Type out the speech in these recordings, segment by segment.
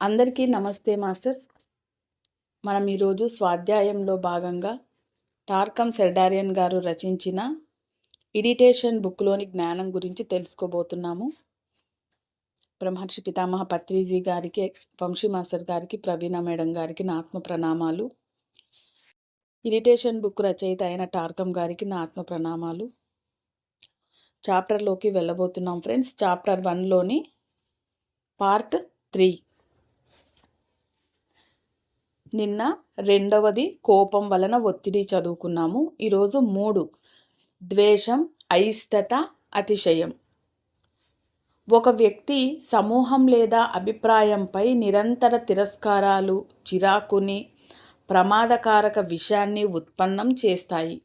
అందరికీ నమస్తే మాస్టర్స్. మనం ఈరోజు స్వాధ్యాయంలో భాగంగా టార్కమ్ సెర్డారియన్ గారు రచించిన ఇరిటేషన్ బుక్లోని జ్ఞానం గురించి తెలుసుకోబోతున్నాము. బ్రహ్మర్షి పితామహ పత్రిజీ గారికి వంశీ మాస్టర్ గారికి ప్రవీణ మేడం గారికి నా ఆత్మ ప్రణామాలు. ఇరిటేషన్ బుక్ రచయిత అయిన టార్కమ్ గారికి నా ఆత్మ ప్రణామాలు. చాప్టర్లోకి వెళ్ళబోతున్నాం ఫ్రెండ్స్. చాప్టర్ వన్లోని పార్ట్ త్రీ. నిన్న రెండవది కోపం వలన ఒత్తిడి చదువుకున్నాము. ఈరోజు మూడు. ద్వేషం అయిష్టత అతిశయం. ఒక వ్యక్తి సమూహం లేదా అభిప్రాయంపై నిరంతర తిరస్కారాలు చిరాకుని ప్రమాదకారక విషయాన్ని ఉత్పన్నం చేస్తాయి.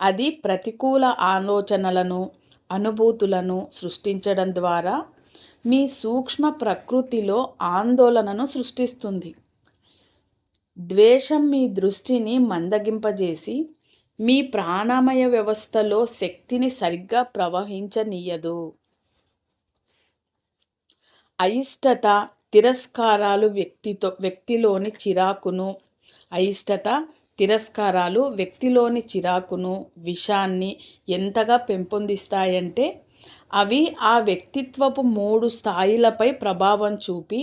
అది ప్రతికూల ఆలోచనలను అనుభూతులను సృష్టించడం ద్వారా మీ సూక్ష్మ ప్రకృతిలో ఆందోళనను సృష్టిస్తుంది. ద్వేషం మీ దృష్టిని మందగింపజేసి మీ ప్రాణమయ వ్యవస్థలో శక్తిని సరిగ్గా ప్రవహించనీయదు. అయిష్టత తిరస్కారాలు వ్యక్తితో వ్యక్తిలోని చిరాకును అయిష్టత తిరస్కారాలు వ్యక్తిలోని చిరాకును విషాన్ని ఎంతగా పెంపొందిస్తాయంటే అవి ఆ వ్యక్తిత్వపు మూడు స్థాయిలపై ప్రభావం చూపి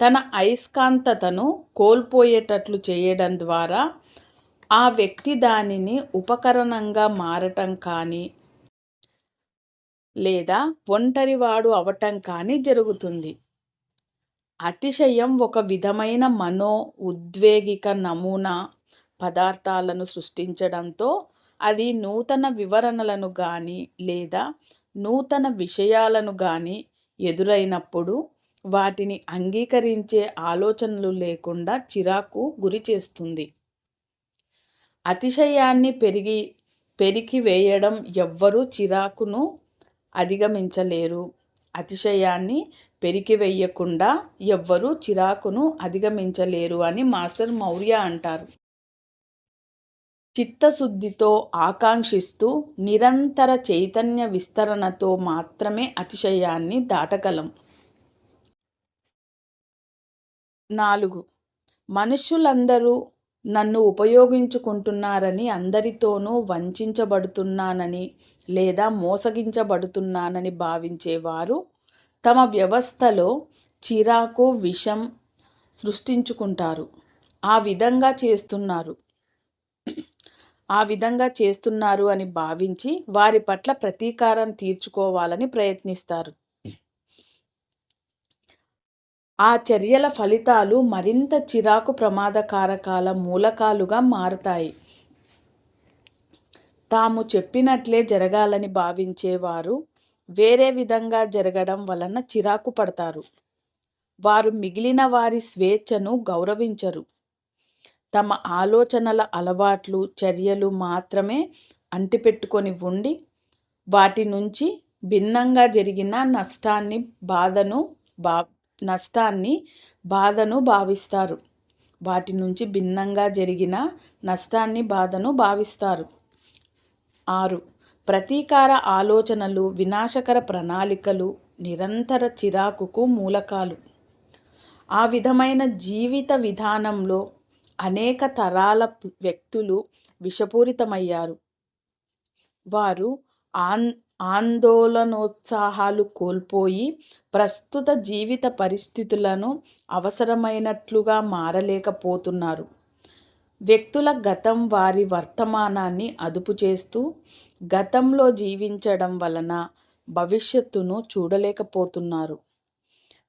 తన అయస్కాంతతను కోల్పోయేటట్లు చేయడం ద్వారా ఆ వ్యక్తి దానిని ఉపకరణంగా మారటం కానీ లేదా ఒంటరివాడు అవటం కానీ జరుగుతుంది. అతిశయం ఒక విధమైన మనో ఉద్వేగిక నమూనా పదార్థాలను సృష్టించడంతో అది నూతన వివరణలను కానీ లేదా నూతన విషయాలను కానీ ఎదురైనప్పుడు వాటిని అంగీకరించే ఆలోచనలు లేకుండా చిరాకు గురి చేస్తుంది. అతిశయాన్ని పెరిగి పెరికి వేయడం ఎవ్వరూ చిరాకును అధిగమించలేరు. అతిశయాన్ని పెరికి వేయకుండా ఎవ్వరూ చిరాకును అధిగమించలేరు అని మాస్టర్ మౌర్య అంటారు. చిత్తశుద్ధితో ఆకాంక్షిస్తూ నిరంతర చైతన్య విస్తరణతో మాత్రమే అతిశయాన్ని దాటగలం. నాలుగు. మనుషులందరూ నన్ను ఉపయోగించుకుంటున్నారని అందరితోనూ వంచబడుతున్నానని లేదా మోసగించబడుతున్నానని భావించేవారు తమ వ్యవస్థలో చిరాకు విషం సృష్టించుకుంటారు. ఆ విధంగా చేస్తున్నారు. ఆ విధంగా చేస్తున్నారు అని భావించి వారి పట్ల ప్రతీకారం తీర్చుకోవాలని ప్రయత్నిస్తారు. ఆ చర్యల ఫలితాలు మరింత చిరాకు ప్రమాదకారకాల మూలకాలుగా మారతాయి. తాము చెప్పినట్లే జరగాలని భావించేవారు వేరే విధంగా జరగడం వలన చిరాకు పడతారు. వారు మిగిలిన వారి స్వేచ్ఛను గౌరవించరు. తమ ఆలోచనల అలవాట్లు చర్యలు మాత్రమే అంటిపెట్టుకొని ఉండి వాటి నుంచి భిన్నంగా జరిగిన నష్టాన్ని బాధను బా నష్టాన్ని బాధను భావిస్తారు. వాటి నుంచి భిన్నంగా జరిగిన నష్టాన్ని బాధను భావిస్తారు. ఆరు. ప్రతీకార ఆలోచనలు వినాశకర ప్రణాళికలు నిరంతర చిరాకుకు మూలకాలు. ఆ విధమైన జీవిత విధానంలో అనేక తరాల వ్యక్తులు విషపూరితమయ్యారు. వారు ఆన్ ఆందోళనోత్సాహాలు కోల్పోయి ప్రస్తుత జీవిత పరిస్థితులను అవసరమైనట్లుగా మారలేకపోతున్నారు. వ్యక్తుల గతం వారి వర్తమానాన్ని అదుపు చేస్తూ గతంలో జీవించడం వలన భవిష్యత్తును చూడలేకపోతున్నారు.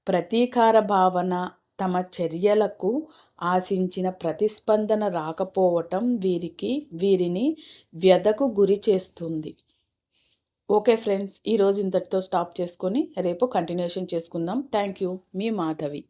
ప్రతీకార భావన తమ చర్యలకు ఆశించిన ప్రతిస్పందన రాకపోవటం వీరికి వీరిని వ్యధకు గురి చేస్తుంది. ఓకే ఫ్రెండ్స్ ఈరోజు ఇంతటితో స్టాప్ చేసుకొని రేపు కంటిన్యూషన్ చేసుకుందాం. థ్యాంక్ యూ మీ మాధవి.